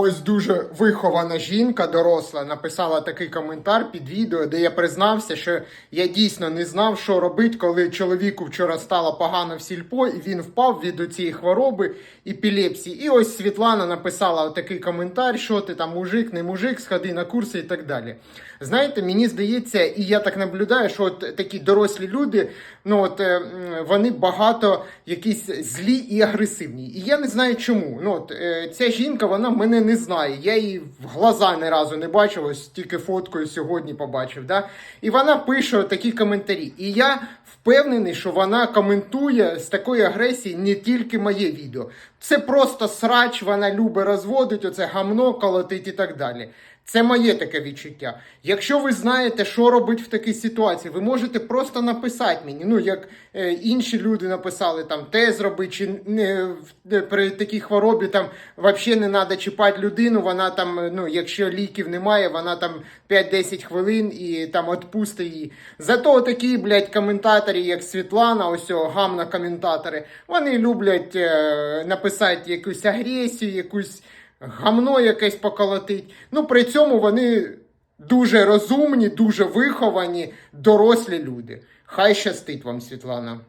Ось дуже вихована жінка, доросла, написала такий коментар під відео, де я признався, що я дійсно не знав, що робити, коли чоловіку вчора стало погано в сільпо, і він впав від цієї хвороби епілепсії. І ось Світлана написала такий коментар, що ти там мужик, не мужик, сходи на курси і так далі. Знаєте, мені здається, і я так наблюдаю, що от такі дорослі люди, ну от е, вони багато якісь злі і агресивні. І я не знаю чому. Ну от е, ця жінка, вона мене не знає. Я її в глаза ні разу не бачив, ось тільки фоткою сьогодні побачив. Да? І вона пише такі коментарі. І я впевнений, що вона коментує з такої агресії не тільки моє відео. Це просто срач, вона любить розводить, оце гамно колотить і так далі. Це моє таке відчуття. Якщо ви знаєте, що робити в такій ситуації, ви можете просто написати мені. Ну, як е, інші люди написали, там те зроби, чи не е, при такій хворобі там взагалі не треба чіпати людину. Вона там, е, ну, якщо ліків немає, вона там 5-10 хвилин і там відпусти її. Зато такі, блядь, коментаторі, як Світлана, ось гамна коментатори, вони люблять е, написати якусь агресію, якусь гамно якесь поколотить. Ну, при цьому вони дуже розумні, дуже виховані, дорослі люди. Хай щастить вам, Світлана.